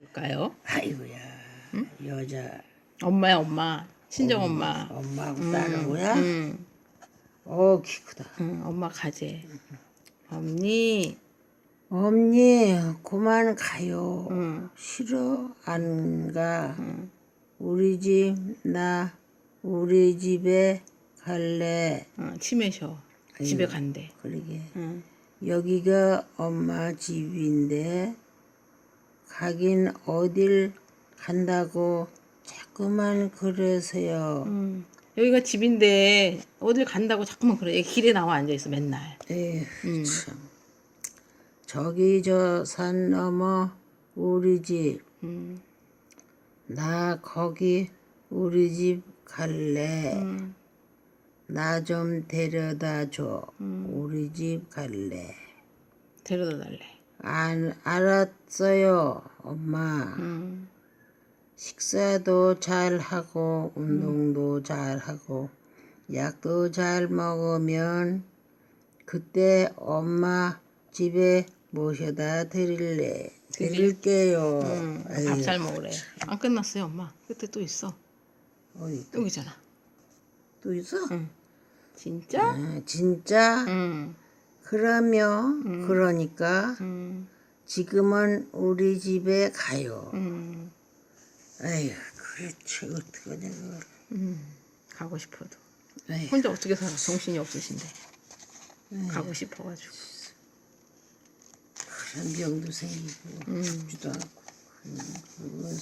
볼까요? 아이고야 여자. 엄마야 엄마. 친정 엄마 엄마하고 딸하고야? 응, 어 키 크다. 응, 엄마 가재. 언니. 엄니 그만 가요. 응, 싫어? 안가. 우리 집 나 우리 집에 갈래. 응, 치매셔 집에 간대. 그러게. 응, 여기가 엄마 집인데 가긴 어딜 간다고 자꾸만 그러세요. 응. 여기가 집인데 어딜 간다고 자꾸만 그래 얘 길에 나와 앉아 있어 맨날 에휴 음. 참. 저기 저 산 넘어 우리 집. 응, 나 거기 우리 집 갈래. 응, 나좀 데려다 줘. 우리 집 갈래. 데려다 달래 안 알았어요, 엄마. 응, 식사도 잘 하고 운동도 잘 하고 약도 잘 먹으면 그때 엄마 집에 모셔다 드릴래 드릴게요. 응. 아유, 밥잘 먹으래 안 끝났어요 엄마 끝에 또 있어 어디 여기잖아 또 있어? 응. 진짜? 아, 진짜? 응, 그러면 그러니까 응, 지금은 우리 집에 가요. 응, 아유 그렇지. 어떡하냐 그걸. 응. 가고 싶어도. 아유, 혼자 어떻게 살아? 정신이 없으신데. 가고 싶어가지고. 그런 병도 생기고 음. 죽지도 않고. 그건